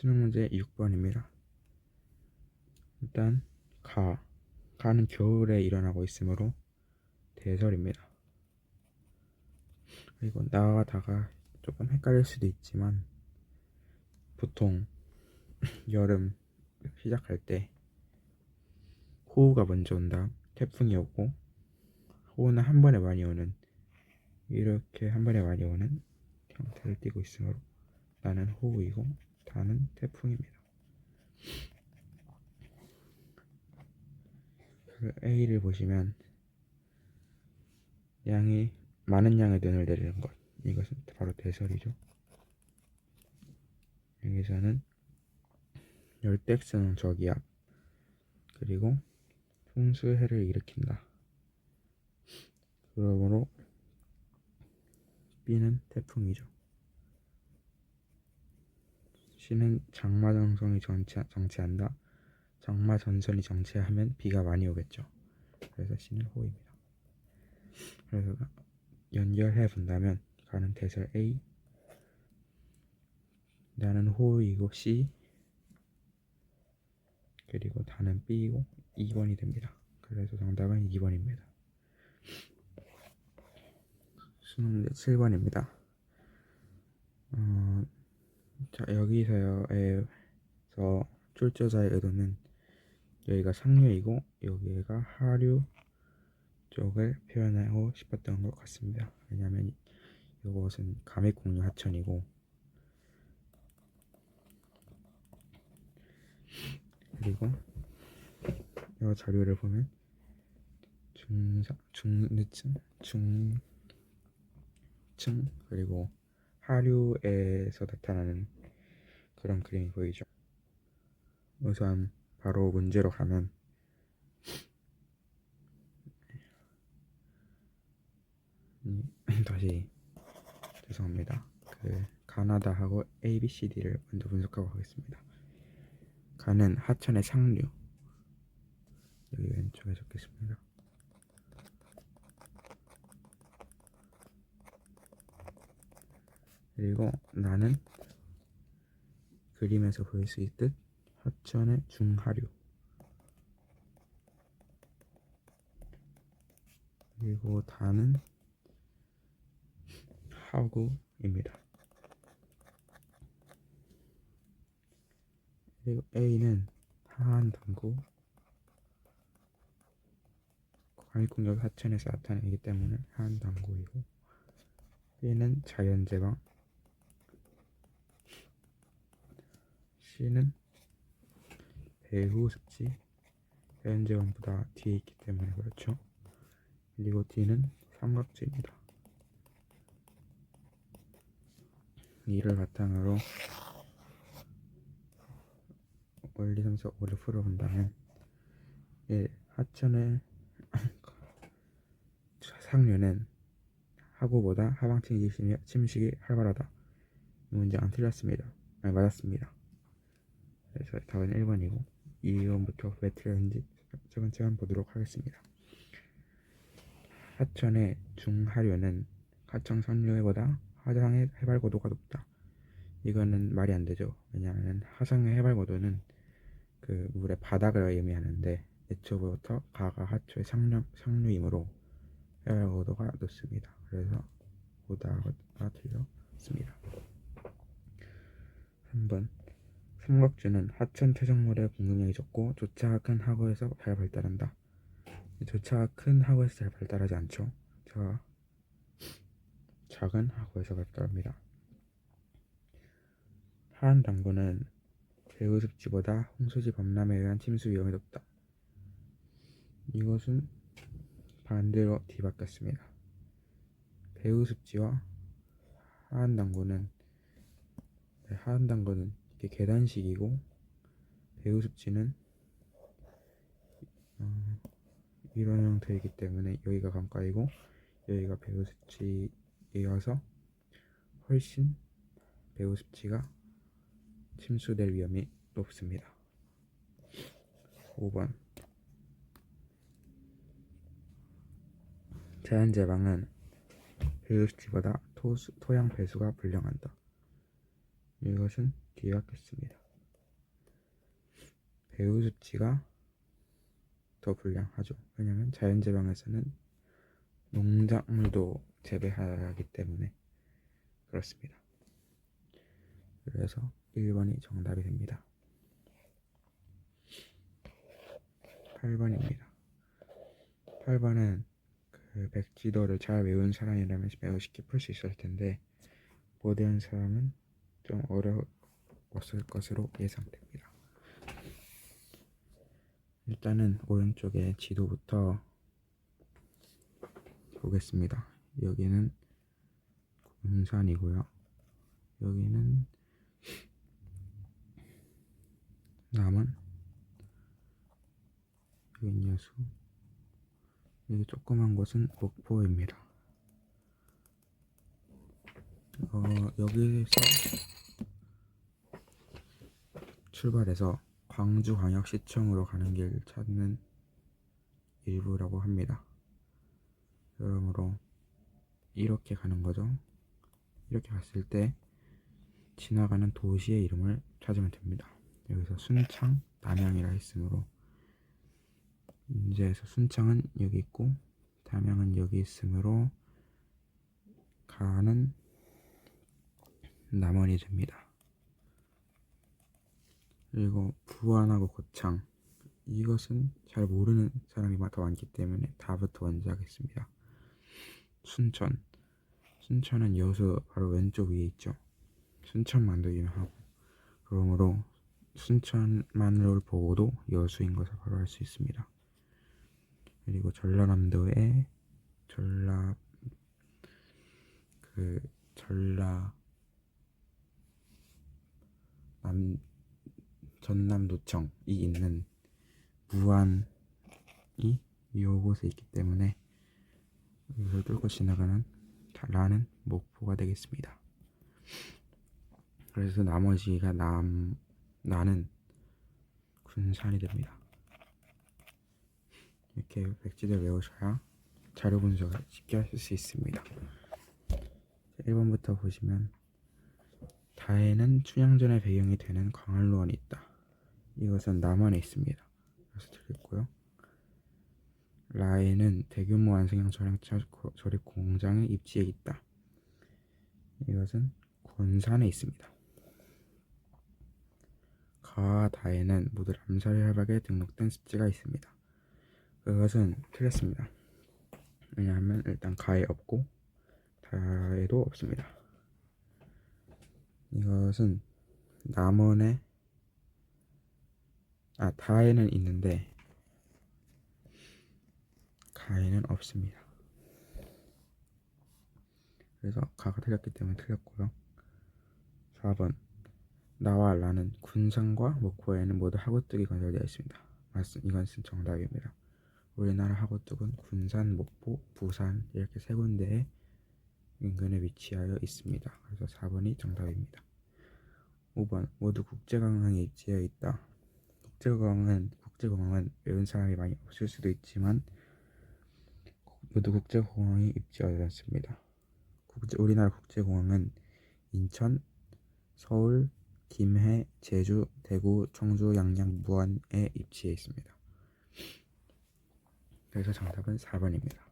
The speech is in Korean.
수능 문제 6번입니다. 일단 가 가는 겨울에 일어나고 있으므로 대설입니다. 그리고 나가다가 조금 헷갈릴 수도 있지만 보통 여름 시작할 때 호우가 먼저 온다 태풍이 오고 호우는 한 번에 많이 오는 이렇게 한 번에 많이 오는 형태를 띠고 있으므로 나는 호우이고 다는 태풍입니다. 그 A를 보시면 양이 많은 양의 눈을 내리는 것 이것은 바로 대설이죠. 여기서는 열대성 저기압 그리고 풍수해를 일으킨다. 그러므로 B는 태풍이죠. C는 장마 전선이 정체, 정체한다. 장마 전선이 정체하면 비가 많이 오겠죠. 그래서 C는 호입니다. 그래서 연결해 본다면 가는 대설 A 나는 호이고 C 그리고 다는 B이고 2번이 됩니다. 그래서 정답은 2번입니다. 수능 문제 7번입니다. 어, 자 여기서에서 출제자의 의도는 여기가 상류이고 여기가 하류 쪽을 표현하고 싶었던 것 같습니다. 왜냐하면 이것은 감액공유 하천이고. 그리고 이 자료를 보면 중사 중층 중층 그리고 하류에서 나타나는 그런 그림이 보이죠. 우선 바로 문제로 가면 음, 다시 죄송합니다. 그 가나다하고 A, B, C, D를 먼저 분석하고 가겠습니다. 가는 하천의 상류 여기 왼쪽에 적겠습니다. 그리고 나는 그림에서 볼수 있듯 하천의 중하류. 그리고 다는 하구입니다. 그리고 A는 하한 당구. 광익공격 하천에서 나타내기 때문에 하한 당구이고 B는 자연재방 C는 배후 습지 자연재방보다 뒤에 있기 때문에 그렇죠. 그리고 D는 삼각지입니다. 이를 바탕으로 1, 2, 3, 4, 5를 풀어본다면 1. 하천의 상류는 하구보다 하방층 침식이 활발하다. 이 문제는 틀렸습니다. 아니 맞았습니다. 그래서 답은 1번이고 2번부터 왜 틀렸는지 차근차근 보도록 하겠습니다. 하천의 중하류는 하천 상류보다 하상의 해발 고도가 높다. 이거는 말이 안 되죠. 왜냐하면 하상의 해발 고도는 그 물의 바닥을 의미하는데 애초부터 가가 하초의 상류, 상류이므로 해발 고도가 높습니다. 그래서 보다가 틀렸습니다. 3번 삼각주는 하천 퇴적물의 공급량이 적고 조차가 큰 하구에서 잘 발달한다. 조차가 큰 하구에서 잘 발달하지 않죠. 자, 작은 하구에서 발달합니다. 하한 당구는 배우습지보다 홍수지 범람에 의한 침수 위험이 높다. 이것은 반대로 뒤바뀌었습니다. 배우습지와 하한 당구는 네, 하한 당구는 이게 계단식이고 배우습지는 어, 이런 형태이기 때문에 여기가 강가이고 여기가 배우습지이어서 훨씬 배우습지가 침수될 위험이 높습니다. 5번 자연재방은 배우수치보다 토수, 토양 배수가 불량한다. 이것은 갖겠습니다. 배우 수치가 더 불량하죠. 왜냐하면 자연재방에서는 농작물도 재배하기 때문에 그렇습니다. 그래서 1번이 정답이 됩니다. 8번입니다. 8번은 그 백지도를 잘 외운 사람이라면 매우 쉽게 풀 수 있을 텐데 못 외운 사람은 좀 어려 웠을 것으로 예상됩니다. 일단은 오른쪽에 지도부터 보겠습니다. 여기는 군산이고요. 여기는 남원 여긴 여수 여기 조그만 곳은 목포입니다. 어, 여기서 출발해서 광주광역시청으로 가는 길 찾는 일부라고 합니다. 그러므로 이렇게 가는 거죠. 이렇게 갔을 때 지나가는 도시의 이름을 찾으면 됩니다. 여기서 순창, 남양이라 했으므로 문제에서 순창은 여기 있고 담양은 여기 있으므로 가는 남원이 됩니다. 그리고 부안하고 고창 이것은 잘 모르는 사람이 더 많기 때문에 다부터 먼저 하겠습니다. 순천 순천은 여수 바로 왼쪽 위에 있죠. 순천만도 유명하고 그러므로 순천만을 보고도 여수인 것을 바로 알 수 있습니다. 그리고 전라남도에 전라 그 전라 남 전남도청이 있는 무안이 이곳에 있기 때문에 이걸 뚫고 지나가는 라는 목포가 되겠습니다. 그래서 나머지가 남 나는 군산이 됩니다. 이렇게 백지를 외우셔야 자료 분석을 쉽게 하실 수 있습니다. 1번부터 보시면 다에는 춘향전의 배경이 되는 광활로원이 있다. 이것은 남한에 있습니다. 그래서 드렸고요. 라에는 대규모 완성형 절약 조립 공장의 입지에 있다. 이것은 군산에 있습니다. 가와 다에는 모두 람사혈박에 등록된 습지가 있습니다. 그것은 틀렸습니다. 왜냐하면 일단 가에 없고 다에도 없습니다. 이것은 남원에 아 다에는 있는데 가에는 없습니다. 그래서 가가 틀렸기 때문에 틀렸고요. 4번 나와 라는 군산과 목포에는 모두 하구뚝이 건설되어 있습니다. 맞습 이것은 정답입니다. 우리나라 하구뚝은 군산, 목포, 부산 이렇게 세 군데에 인근에 위치하여 있습니다. 그래서 4번이 정답입니다. 5번 모두 국제공항에 위치하여 있다. 국제공항은 국제공항은 외운 사람이 많이 없을 수도 있지만 모두 국제공항이 입지하지 않습니다. 국제, 우리나라 국제공항은 인천, 서울, 김해, 제주, 대구, 청주, 양양, 무안에 입지해 있습니다. 그래서 정답은 4번입니다.